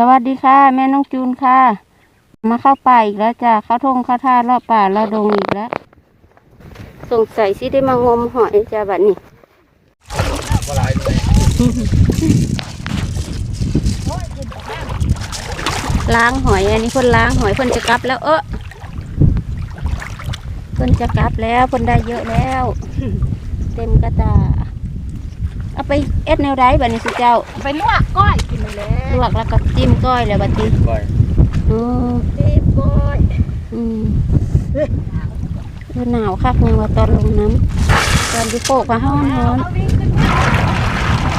สวัสดีค่ะ แม่น้องจูนค่ะ มาเข้าป่าอีกแล้วจ้ะเข้าทงเข้าท่าเลาะป่าเลาะดงอีกแล้ว สงสัยสิได้มางมหอยจ้ะบัดนี้ล้างหอยอันนี้คนล้างหอยคนจะกลับแล้วเออคนจะกลับแล้วคนได้เยอะแล้ว เต็มกระตา เอาไปเอ็ดแนวใดบัดนี้สิเจ้า ไปลวกก้อย ลยแหละลวกแล้วก็จิ้มก้อยแล้วบัดนี้ก่อยอืมตีบก้อยอืมเออหนาวคักยังว่าตอนลงน้ำตอนที่โปกมาห้อนร้อนเอาวิ่งขึ้นมา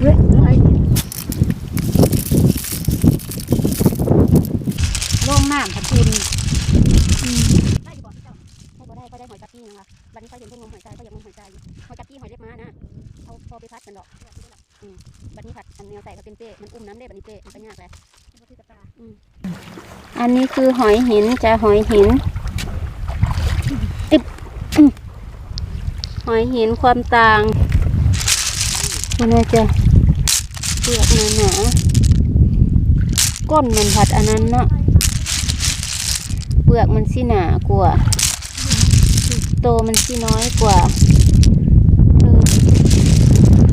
เฮ้ยอะไรลงน้ำพัดทุนอืม ได้อยู่บ่พี่เจ้า ให้บ่ได้ ก็ได้หอยจับกี้นะคะบัดนี้ก็เห็นพิ่นงมหอยทรายก็ยังงมหอยทรายอยู่หอยจับกี้หอยเล็บม้านะเอาพอไปพัดกันดอกอืมบัดนี้ผัดอันแนวใส่ก็เป็นเป้มันอุ้มน้ำได้บัดนี้เป้มันก็ยากแหละอันนี้คือหอยหินจะหอยหินอิบหอยหินความต่างมันน่าจะเปลือกหนาหนาๆก้นมันผัดอันนั้นเนาะเปลือกมันสิหนากว่า ตมันสิน้อยกว่าเออ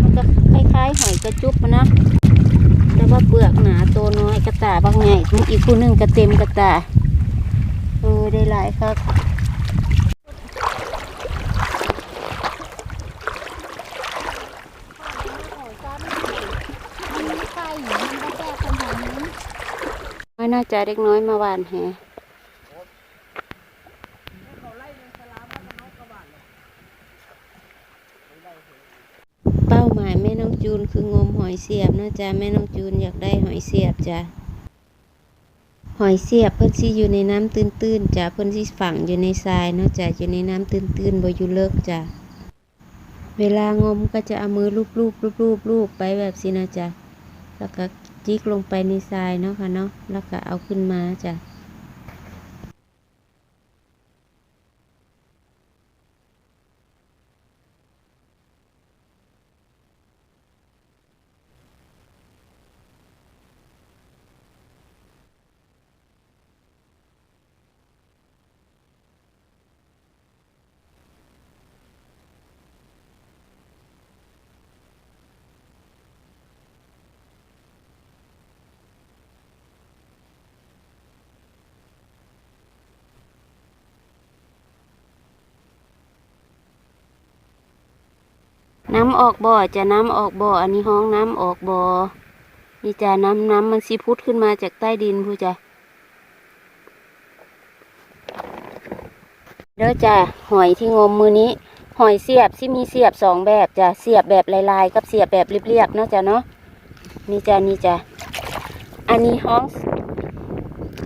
มันก็คล้ายๆหอยกระจุบนะแต่ว่าเปลือกหนาโตน้อยกระตาบางไงอีกคู่หนึ่งกระเต็มกระตาเออได้หลายครับนไม่ไข่มันก็แก้ปัญหานี้ไม่น่าจะเล็กน้อยมาหวานแฮเป้าหมายแม่น้องจูนคื องมหอยเสียบเนาะจ๊ะแม่น้องจูนอยากได้หอยเสียบจ้ะหอยเสียบเพิ่นสิอยู่ในน้ำตื้นๆจ้ะเพิ่นสิฝังอยู่ในทรายเนาะจ้ะอยู่ในน้ำตื้นๆบ่อยู่เลิกจ้ะเวลางมก็จะเอามือลูบๆลูบๆๆไปแบบสินะจ๊ะแล้วก็จิกลงไปในทรายเนาะค่ะเนาะแล้วก็เอาขึ้นมาจ้ะ น้ำออกบ่อจะน้ำออกบ่ออันนี้ห้องน้ำออกบ่อนี่จะน้ำน้ำมันซีพุดขึ้นมาจากใต้ดินผู้จ้ะเด้อจ้ะหอยที่งมมือนี้ หอยเสียบที่มีเสียบสองแบบจ้ะเสียบแบบลายๆ กับเสียบแบบเรียบๆเนาะจ้ะเนาะนี่จ้ะนี่จ้ะอันนี้ห้อง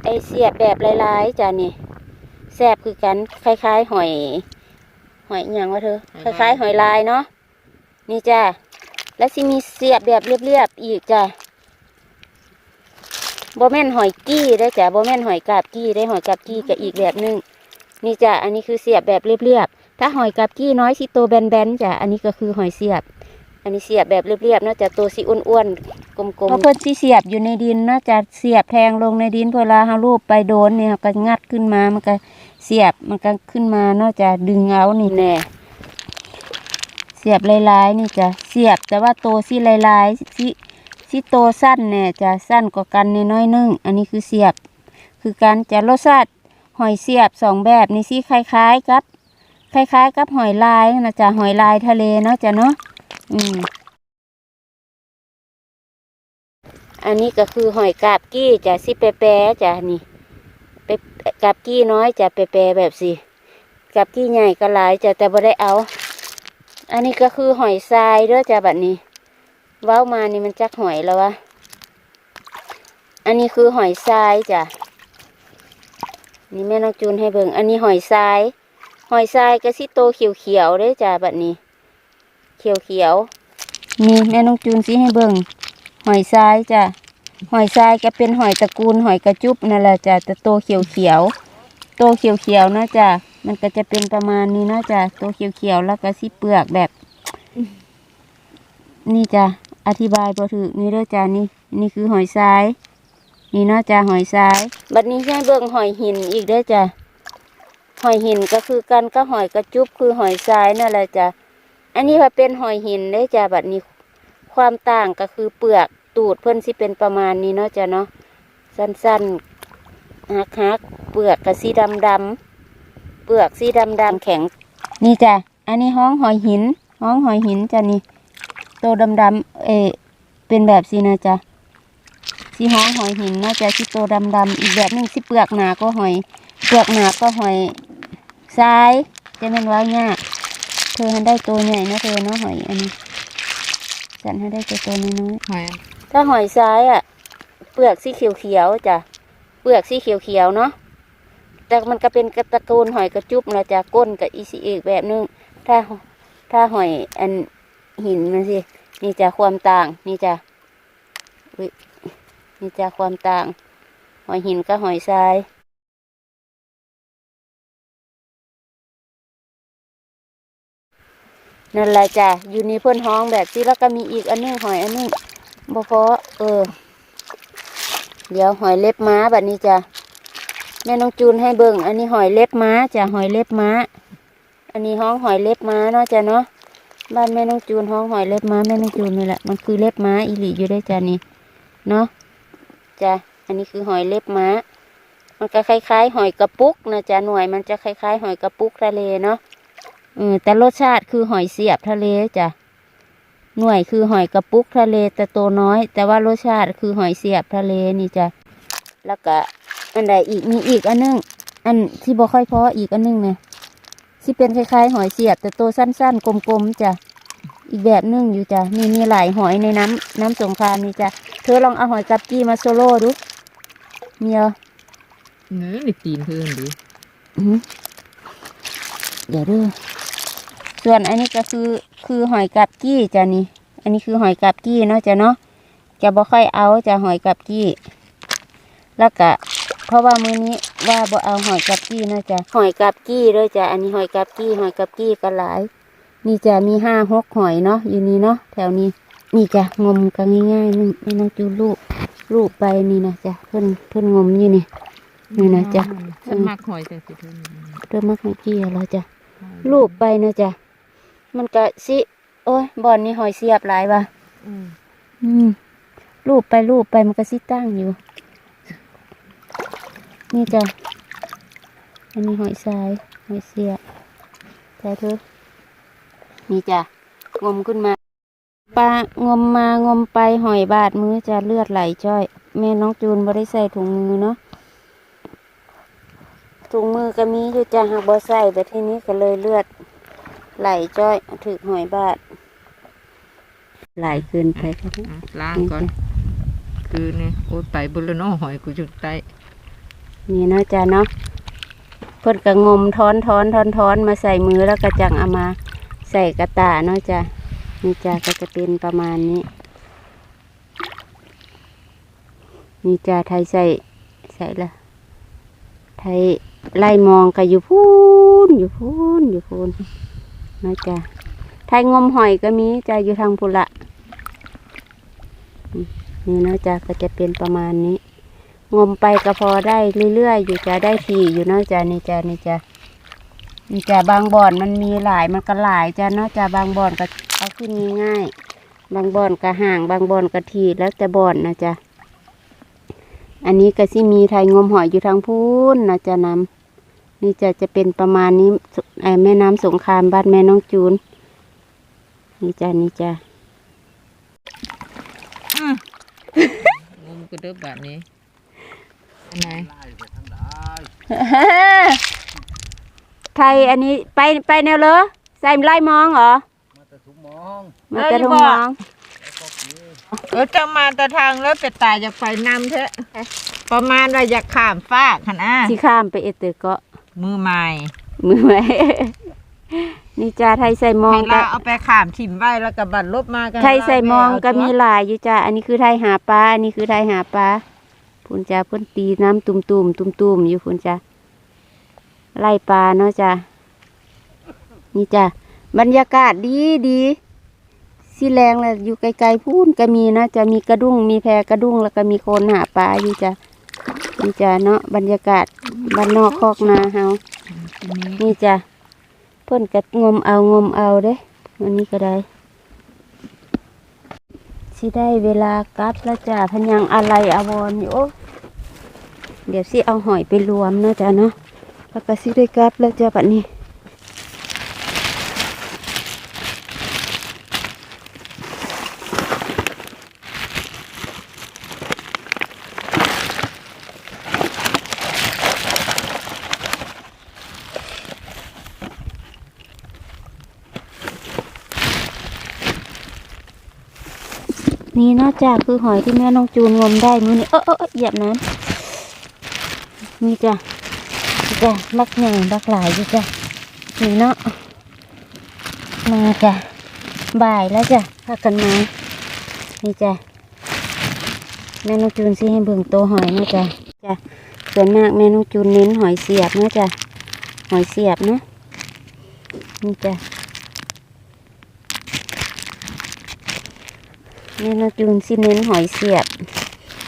ไอเสียบแบบลายๆจ้ะนี่แซบคือกันคล้ายๆ หอย หอยอย่างวะเธอคล้ายๆ หอยลายเนาะ นี่จ้าแล้วสิมีเสียบแบบเรียบๆอีกจ้าโบแม่นหอยกี้ได้อจ้ะโบแม่นหอยกาบกี้ได้หอยกาบกี้กับอีกแบบหนึงนี่จ้ะอันนี้คือเสียบแบบเรียบๆถ้าหอยกาบกี้น้อยสิโตแบนๆจ้ะอันนี้ก็คือหอยเสียบ อันนี้เสียบแบบเรียบๆเนาะจ้ะตัวสีอ้วนๆกลมๆเพราะเพิ่นสิเสียบอยู่ในดินเนาะจ้ะเสียบแทงลงในดินเวลาเฮาลูบไปโดนเนี่ยก็งัดขึ้นมามันก็เสียบมันก็ขึ้นมาเนาะจ้ะดึงเอานี่แน่ เสียบลายๆนี่จะเสียบแต่ว่าโตสิลายๆสิสิโตสั้นเนี่ยจะสั้นกว่ากันนน้อยนึงอันนี้คือเสียบ คือการจะรสชาติหอยเสียบสองแบบนี่สิคล้ายๆกับ คล้ายๆ กับหอยลายนะจ๊ะหอยลายทะเลเนาะจ้ะเนาะอืมอันนี้ก็คือหอยกาบกี้จ้ะสิแปรๆจ้ะนี่เปกาบกี้น้อยจ้ะแปรๆแบบสิกาบกี้ใหญ่ก็หลายจ้ะแต่บ่ได้เอา อันนี้ก็คือหอยทรายเด้อจ้ะบัดนี้ เว้ามานี่มันจักหอยแล้ววะ อันนี้คือหอยทรายจ้ะ นี่แม่น้องจูนให้เบิ่ง อันนี้หอยทราย หอยทรายก็สิโตเขียวๆเด้อจ้ะบัดนี้ เขียวๆนี่แม่น้องจูนสิให้เบิ่ง หอยทรายจ้ะ หอยทรายก็เป็นหอยตระกูลหอยกระจุบนั่นแหละจ้ะแต่โตเขียวๆโตเขียวๆเนะจ้ะ มันก็จะเป็นประมาณนี้เนาะจ้ะโตเขียวๆแล้วก็สิเปลือกแบบ นี่จ้ะอธิบายบ่ถูกนี่เด้อจ้ะนี่ นี่คือหอยทราย นี่เนาะจ้ะหอยทราย บัดนี้ให้เบิ่งหอยหินอีกเด้อจ้ะหอยหินก็คือกันก็หอยกระจุบคือหอยทรายนั่นแหละจ้ะอันนี้ว่าเป็นหอยหินเด้อจ้ะบัดนี้ ความต่างก็คือเปลือกตูดเพิ่นสิเป็นประมาณนี้เนาะจ้ะเนาะสั้นๆหักหักๆเปลือกก็สีดำดำๆ เปลือกสีดำดำๆแข็ง นี่จ้ะ อันนี้ห้องหอยหิน ห้องหอยหินจ้ะนี่โตดำดำๆเออเป็นแบบสีนะจ้ะสีห้องหอยหินเนาะจ้ะสีโตดำดำๆอีกแบบหนึงสีเปลือกหนาก็หอย เปลือกหนาก็หอยทรายจะเป็นว่าง่ายเธอให้ได้ตัวใหญ่นะเธอเนาะหอยอันนี้ฉันให้ได้ตัวตัวน้อยๆหอยถ้าหอยซ้ายอะ เปลือกสีเขียวๆจ้ะ เปลือกสีเขียวๆเนาะ แต่มันก็เป็นกระตระกูลหอยกระจุบนะจ้ะก้นกับอีซีอีกแบบนึง ถ้าถ้าหอยอันหินมันสินี่จะความต่าง นี่จะนี่จะความต่าง หอยหินกับหอยทรายนั่นแหละจ้ะอยู่ในพื่นห้องแบบที่แล้วก็มีอีกอันนึงหอยอันนึงบ่พอเออ เดี๋ยวหอยเล็บม้าแบบนี้จ้ะ แม่น้องจูนให้เบิ่งอันนี้หอยเล็บม้าจ้ะหอยเล็บม้า อันนี้ห้องหอยเล็บม้าเนาะจ้ะเนาะบ้านแม่น้องจูนห้องหอยเล็บม้าแม่น้องจูนนี่แหละมันคือเล็บม้าอีหลีอยู่ได้จ้ะนี่เนาะจ้ะอันนี้คือหอยเล็บม้า มันก็คล้ายๆ หอยกระปุกนะจ้ะหน่วยมันจะคล้ายๆ หอยกระปุกทะเลเนาะเออแต่รสชาติคือหอยเสียบทะเลจ้ะหน่วยคือหอยกระปุกทะเลแต่ตัวน้อย แต่ว่ารสชาติคือหอยเสียบทะเลนี่จ้ะแล้วก็ อันใดอีกมีอีกอันหนึง อันที่บ่ค่อยพออีกอันหนึงเนี่ยที่เป็นคล้ายๆ หอยเสียบ แต่ตัวสั้นๆ กลมๆจ้ะอีกแบบหนึงอยู่จ้ะมีมีหลายหอยในน้ำน้ำสงครามนี่จ้ะเธอลองเอาหอยกับกี้มาโซโล่ดูเมียวเนื้อในตีนเพิ่นดิอื้อหือเดี๋ยวเดูส่วนอันนี้ก็คือคือหอยกับกี้จ้ะนี่ อันนี้คือหอยกับกี้เนาะจ้ะเนาะจะบ่ค่อยเอาจะหอยกับกี้ แล้วก็ เพราะว่ามื้อนี้ว่าบ่เอาหอยกับกี้เนาะจ้ะหอยกับกี้เลยจ้ะอันนี้หอยกับกี้หอยกับกี้ก็หลาย นี่จะมีห้าหกหอยเนาะอยู่นี่เนาะแถวนี้นี่จ้ะงมกันง่ายๆนี่ไม่ต้องจูลูกลูกไปนี่นะจ้ะเพิ่นเพิ่นงมอยู่นี่นี่นะจ๊ะฉันมักหอยจังสิเพิ่นเริ่มมักหอยกี้แล้วจ้ะรูปไปเนาะจ้ะมันก็สิโอ้ยบอนนี่หอยเสียบหลายว่ะอืมอืมรูปไปรูปไปมันก็สิตั้งอยู่ นี่จ้ะ อันนี้หอยทรายหอยเสียบใช่เถอะนี่จ้ะ งมขึ้นมา ปลางมมางมไปหอยบาดมือจะเลือดไหลจ้อย แม่น้องจูนบ่ได้ใส่ถุงมือเนาะ ถุงมือก็มีอยู่จ้ะหากบ่ใส่แต่ทีนี้ก็เลยเลือดไหลจ้อย ถึกหอยบาดไหลเกินไปครับอะล้างก่อน คือเนี่ยโอ้ยไปบุรณอหอยกูจุดใต้ นี่เนาะจ้ะเนาะเพิ่นก็งมท้อนท้อนท้อนท้อนมาใส่มือแล้วก็จังเอามาใส่กระตาเนาะจ้ะนี่จ้ะก็จะเป็นประมาณนี้ นี่จ้ะไทยใส่ใส่ละไทยไล่มองก็อยู่พูนอยู่พูนอยู่พูนเนาะจ้ะไทยงมหอยก็มีจ้ะอยู่ทางพุละนี่เนาะจ้ะก็จะเป็นประมาณนี้ งมไปก็พอได้เรื่อยๆอยู่จะได้ทีอยู่เนาะจ้ะนี่จ้ะนี่จ้ะนี่จ้ะบางบ่อนมันมีหลายมันก็หลายจ้ะเนาะจ้ะบางบ่อนก็เอาขึ้นง่ายๆบางบ่อนก็ห่างบางบ่อนก็ทีแล้วแต่บ่อนนะจ้ะอันนี้ก็สิมีไทยงมหอยอยู่ทางพูนนะจ้ะน้ำนี่จะจะเป็นประมาณนี้สุไอ้แม่น้ำสงครามบ้านแม่น้องจูน นี่จ้ะนี่จ้ะงมก็เด้อบาดนี้อัน ไหนไทยอันนี้ไปไปแนวเลอใส่ไล่มองเหรอ มาแต่ถุงมองมันจะทุ่งมอง เออจะมาแต่ทางแล้วเป็ดตายอยากไปนำเถอะ ประมาณว่าอยากข้ามฟากขนาดที่ข้ามไปเอเตอร์เก็มือใหม่ มือไว้นี่จ้าไทยใส่มองให้ก็เราเอาไปข้ามถิ่มไว้แล้วก็บัดลบมากันไทยใส่มองก็มีเาหลายอยู่จ้าอันนี้คือไทยหาปลาอันนี้คือไทยหาปลา พุ่นจ้าเพุ่นตีน้ำตุ่มตุ่มตุ่มตุ่มๆอยู่พุ่นจ้าไล่ปลาเนาะจ้ะนี่จ้ะบรรยากาศดีดีสีแรงเลยอยู่ไกลๆพูนก็มีนะจะมีกระดุ้งมีแพกระดุ้งแล้วก็มีคนหาปลาอยู่จ้ะนี่จ้ะเนาะบรรยากาศบ้านนอกคอกนาเฮานี่จ้ะเพิ่นกัดงมเอางมเอาเด้วันนี้ก็ได้ สิได้เวลากลับแล้วจ้ะพันยังอะไรอาวรอยู่เดี๋ยวสิเอาหอยไปรวมเนาะจ้ะเนาะแล้วก็สิได้กลับแล้วจ้ะบัดนี้ นี่เนอกจากคือหอยที่แม่น้องจูนงมได้มือนี้เออเออเออหยียบน้ำนี่จ้ะจ้ะบักใหญ่บักหลายจ้ะนี่เนาะมาจ้ะบ่ายแล้วจ้ะพากันมานี่จ้ะแม่น้องจูนสิให้เบิ่งโตหอยนะจ้ะจ้ะส่วนมากแม่น้องจูนเน้นหอยเสียบนะจ้ะหอยเสียบนะนี่จ้ะ แม่นาจูนสิเน้นหอยเสียบ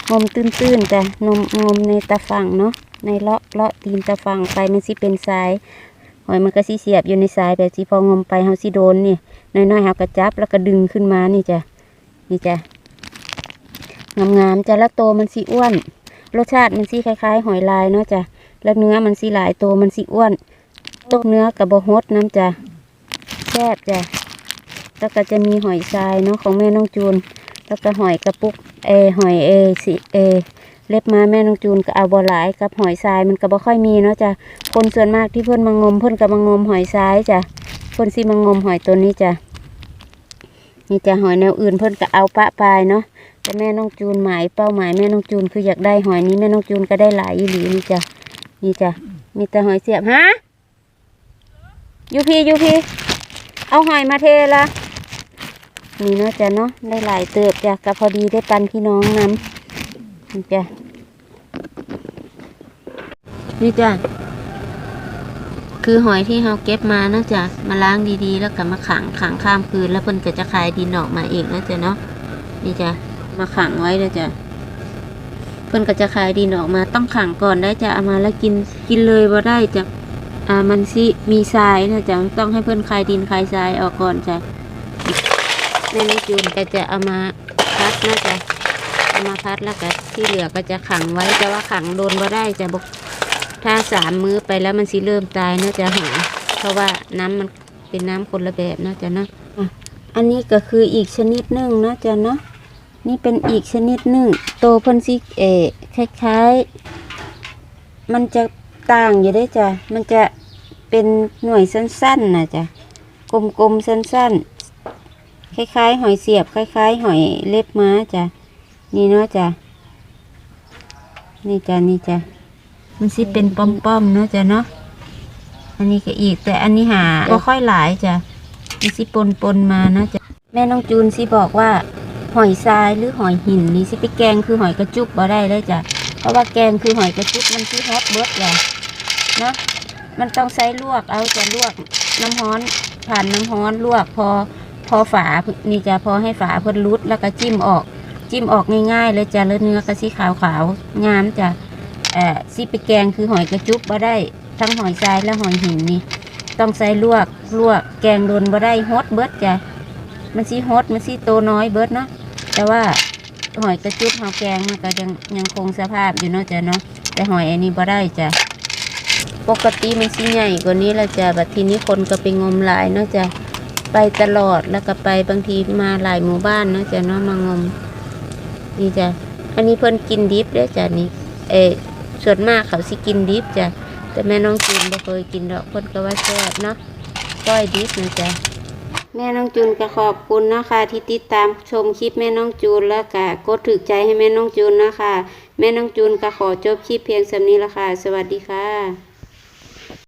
งมตื้นๆจ้ะนมงมในตะฟังเนาะ ในเลาะเลาะตีนตะฟังไปมันสิเป็นทราย หอยมันก็สิเสียบอยู่ในทรายแบบสิพองมไปเฮาสิโดนนี่ น้อยๆเฮาก็จับแล้วก็ดึงขึ้นมานี่จ้ะ นี่จ้ะ งามๆจ้ะแล้วโตมันสิอ้วน รสชาติมันสิคล้ายๆ หอยลายเนาะจ้ะ แล้วเนื้อมันสิหลายโตมันสิอ้วนต้มเนื้อกับบะฮดน้ำจ้ะ แซ่บจ้ะ แล้วก็จะมีหอยทรายเนาะของแม่น้องจูน แล้วก็หอยกระปุกเอหอยเอสิเอเล็บมาแม่น้องจูนก็เอาบ่หลายกับหอยทรายมันก็บ่ค่อยมีเนาะจ้ะคนส่วนมากที่เพิ่นมางม เพิ่นก็มางมหอยทรายจ้ะเพิ่นสิมางมหอยตัวนี้จ้ะนี่จะหอยแนวอื่นเพิ่นก็เอาปะปลายเนาะแต่แม่น้องจูนหมายเป้าหมายแม่น้องจูนคืออยากได้หอยนี้แม่น้องจูนก็ได้หลายอีหลีนี่จ้ะนี่จ้ะมีแต่หอยเสียบฮะยูพียูพีเอาหอยมาเทละ นี่เนาะจ้ะเนาะได้หลายเติบจ้ะก็พอดีได้ปันพี่น้องนำนี่จ้ะนี่จ้ะคือหอยที่เราเก็บมาเนาะจ้ะมาล้างดีๆ แล้วก็มาขังขังข้ามคืน แล้วเพิ่นก็จะคายดินออกมาเองนาะจ้ะเนาะนี่จ้ะมาขังไว้เลยจ้ะเพิ่นก็จะคายดินออกมาต้องขังก่อนได้จ้ะเอามาแล้วกินกินเลยบ่ได้จ้ะอ่ามันสิมีทรายนะจ้ะต้องให้เพิ่นคายดินคายทรายออกก่อนจ้ะ แม่น้องจูนก็จะเอามาพัดนะจ๊ะเอามาพัดแล้วก็ที่เหลือก็จะขังไว้แต่ว่าขังโดนบ่ได้จะบอกถ้าสามมื้อไปแล้วมันสิเริ่มตายเนาะจะหาเพราะว่าน้ำมันเป็นน้ำคนละแบบเนาะจ๊ะเนาะอะอันนี้ก็คืออีกชนิดหนึ่งเนาะจ๊ะเนาะนี่เป็นอีกชนิดหนึ่งโตพ่นสิเอคล้ายๆ มันจะต่างอยู่ได้จ้ะมันจะเป็นหน่วยสั้นๆนะจ๊ะกลมๆสั้นๆ คล้ายๆ หอยเสียบ คล้าย ๆ หอยเล็บม้าจ้ะนี่เนาะจ้ะนี่จ้ะนี่จ้ะมันสิเป็นป้อมๆเนาะจ้ะเนาะอันนี้ก็อีก แต่อันนี้หาก็ค่อยหลายจ้ะมันสิปนปนๆมาเนาะจ้ะแม่น้องจูนสิบอกว่า หอยทรายหรือหอยหินนี่สิไปแกงคือหอยกระจุกบ่ได้เลยจ้ะเพราะว่าแกงคือหอยกระจุกมันสิฮอตเบิร์ดจ้ะเนาะมันต้องใช้ลวกเอาจะลวกน้ำร้อนผ่านน้ำร้อนลวกพอ พอฝานี่จะพอให้ฝาเพิ่นรุดแล้วก็จิ้มออก จิ้มออกง่ายๆเลยจะแล้วเนื้อก็สีขาวขาวๆงามจะเอ่อสิไปแกงคือหอยกระจุบบ่ได้ทั้งหอยทรายและหอยหินนี่ต้องใส่ลวกลวกแกงโดนบ่ได้ฮดเบิดจ้ะมันสิฮดมันสิโตน้อยเบิดเนาะแต่ว่าหอยกระจุบเฮาแกงมันก็ยังยังคงสภาพอยู่เนาะจ้ะเนาะแต่หอยอันนี้บ่ได้จ้ะปกติมันสิใหญ่กว่านี้แล้วจ้ะบัดทีนี้คนก็ไปงมหลายเนาะจ้ะ ไปตลอดแล้วก็ไปบางทีมาหลายหมู่บ้านเนาะจ้ะเนาะมางม นี่จ้ะอันนี้เพิ่นกินดิบเด้อจ้ะนี่เออส่วนมากเขาสิกินดิบจ้ะแต่แม่น้องจูนบ่เคยกินดอกเพิ่นก็ว่าแซ่บเนาะก้อยดิบนะจ้ะแม่น้องจูนก็ขอบคุณนะคะที่ติดตามชมคลิปแม่น้องจูนแล้วก็กดถูกใจให้แม่น้องจูนนะคะ แม่น้องจูนก็ขอจบคลิปเพียงสำนี้ละค่ะ สวัสดีค่ะ